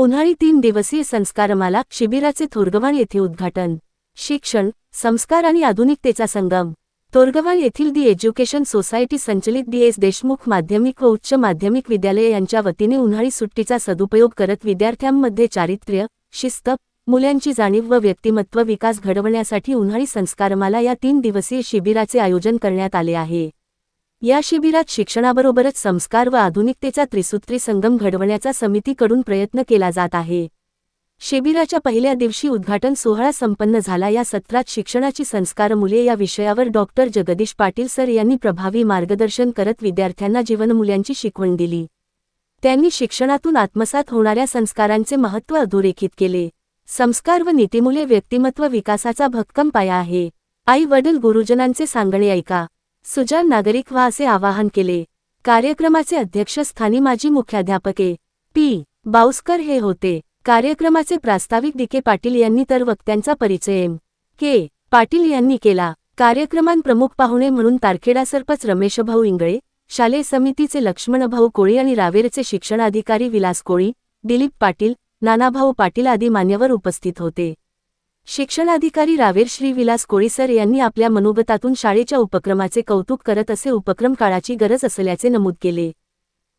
उन्हाळी तीन दिवसीय संस्कारमाला शिबिराचे थोरगवान येथे उद्घाटन शिक्षण संस्कार आणि आधुनिकतेचा संगम. थोरगवान येथील दी एज्युकेशन सोसायटी संचलित डी एस देशमुख माध्यमिक व उच्च माध्यमिक विद्यालय यांच्या वतीने उन्हाळी सुट्टीचा सदुपयोग करत विद्यार्थ्यांमध्ये चारित्र्य शिस्त मुलांची जाणीव व व्यक्तिमत्व विकास घडवण्यासाठी उन्हाळी संस्कारमाला या तीन दिवसीय शिबिराचे आयोजन करण्यात आले आहे. या शिबिरात शिक्षणाबरोबरच संस्कार व आधुनिकतेचा त्रिसूत्री संगम घडवण्याचा समितीकडून प्रयत्न केला जात आहे. शिबिराच्या पहिल्या दिवशी उद्घाटन सोहळा संपन्न झाला. या सत्रात शिक्षणाची संस्कार मुले या विषयावर डॉक्टर जगदीश पाटील सर यांनी प्रभावी मार्गदर्शन करत विद्यार्थ्यांना जीवनमूल्यांची शिकवण दिली. त्यांनी शिक्षणातून आत्मसात होणाऱ्या संस्कारांचे महत्त्व अधोरेखित केले. संस्कार व नीतिमूल्ये व्यक्तिमत्व विकासाचा भक्कम पाया आहे. आई वडील गुरुजनांचे सांगणे ऐका. सुजाण नागरिक व्हा असे आवाहन केले. कार्यक्रमाचे अध्यक्षस्थानी माजी मुख्याध्यापके पी. बाउस्कर हे होते. कार्यक्रमाचे प्रास्ताविक डी. के. पाटील यांनी तर वक्त्यांचा परिचय एम. के. पाटील यांनी केला. कार्यक्रमान प्रमुख पाहुणे म्हणून तारखेडा सरपंच रमेशभाऊ इंगळे शालेय समितीचे लक्ष्मणभाऊ कोळी आणि रावेरचे शिक्षणाधिकारी विलास कोळी दिलीप पाटील नानाभाऊ पाटील आदी मान्यवर उपस्थित होते. शिक्षणाधिकारी रावेर श्री विलास कोळीसर यांनी आपल्या मनोगतातून शाळेच्या उपक्रमाचे कौतुक करत असे उपक्रम काळाची गरज असल्याचे नमूद केले.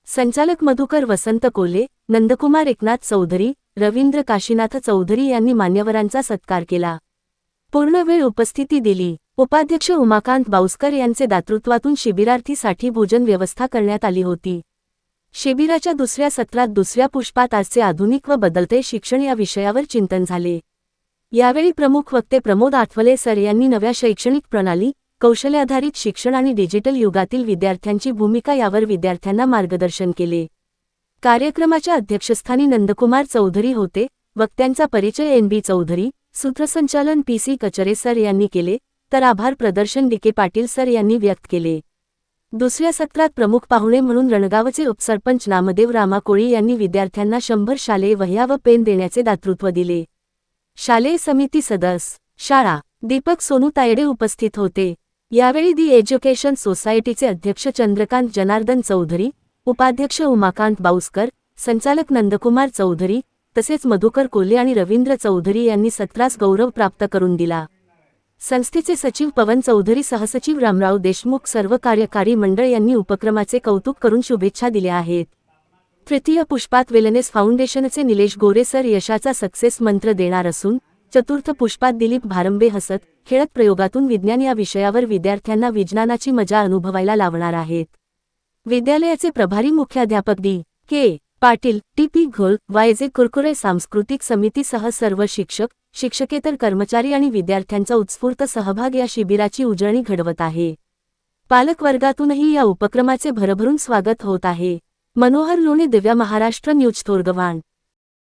संचालक मधुकर वसंत कोले नंदकुमार एकनाथ चौधरी रवींद्र काशीनाथ चौधरी यांनी मान्यवरांचा सत्कार केला. पूर्णवेळ उपस्थिती दिली. उपाध्यक्ष उमाकांत बाउस्कर यांचे दातृत्वातून शिबिरार्थीसाठी भोजन व्यवस्था करण्यात आली होती. शिबिराच्या दुसऱ्या सत्रात दुसऱ्या पुष्पात आजचे आधुनिक व बदलते शिक्षण या विषयावर चिंतन झाले. यावेळी प्रमुख वक्ते प्रमोद आठवले सर यांनी नव्या शैक्षणिक प्रणाली कौशल्याधारित शिक्षण आणि डिजिटल युगातील विद्यार्थ्यांची भूमिका यावर विद्यार्थ्यांना मार्गदर्शन केले. कार्यक्रमाच्या अध्यक्षस्थानी नंदकुमार चौधरी होते. वक्त्यांचा परिचय एन बी चौधरी सूत्रसंचालन पी सी कचरे सर यांनी केले तर आभार प्रदर्शन डी के पाटील सर यांनी व्यक्त केले. दुसऱ्या सत्रात प्रमुख पाहुणे म्हणून रणगावचे उपसरपंच नामदेव रामाकोळी यांनी विद्यार्थ्यांना शंभर शालेय वह्या व पेन देण्याचे दातृत्व दिले. शालेय समिती सदस्य शाळा. दीपक सोनू तायडे उपस्थित होते. यावेळी दी एज्युकेशन सोसायटीचे अध्यक्ष चंद्रकांत जनार्दन चौधरी उपाध्यक्ष उमाकांत बाऊसकर संचालक नंदकुमार चौधरी तसेच मधुकर कोल्हे आणि रवींद्र चौधरी यांनी सत्रास गौरव प्राप्त करून दिला. संस्थेचे सचिव पवन चौधरी सहसचिव रामराव देशमुख सर्व कार्यकारी मंडळ यांनी उपक्रमाचे कौतुक करून शुभेच्छा दिल्या आहेत. तृतीय पुष्पात वेलनेस फाउंडेशनचे निलेश गोरे सर यशाचा सक्सेस मंत्र देणार असून चतुर्थ पुष्पात दिलीप भारंबे हसत खेळत प्रयोगातून विज्ञान या विषयावर विद्यार्थ्यांना विज्ञानाची मजा अनुभवायला लावणार आहेत. विद्यालयाचे प्रभारी मुख्याध्यापक D. K. Patil T. P. Ghol Y J Kurkure सांस्कृतिक समितीसह सर्व शिक्षक शिक्षकेतर कर्मचारी आणि विद्यार्थ्यांचा उत्स्फूर्त सहभाग या शिबिराची उजळणी घडवत आहे. पालकवर्गातूनही या उपक्रमाचे भरभरून स्वागत होत आहे. મનોહર લોને દિવ્યા મહારાષ્ટ્ર ન્યૂઝ થોરગવાણ.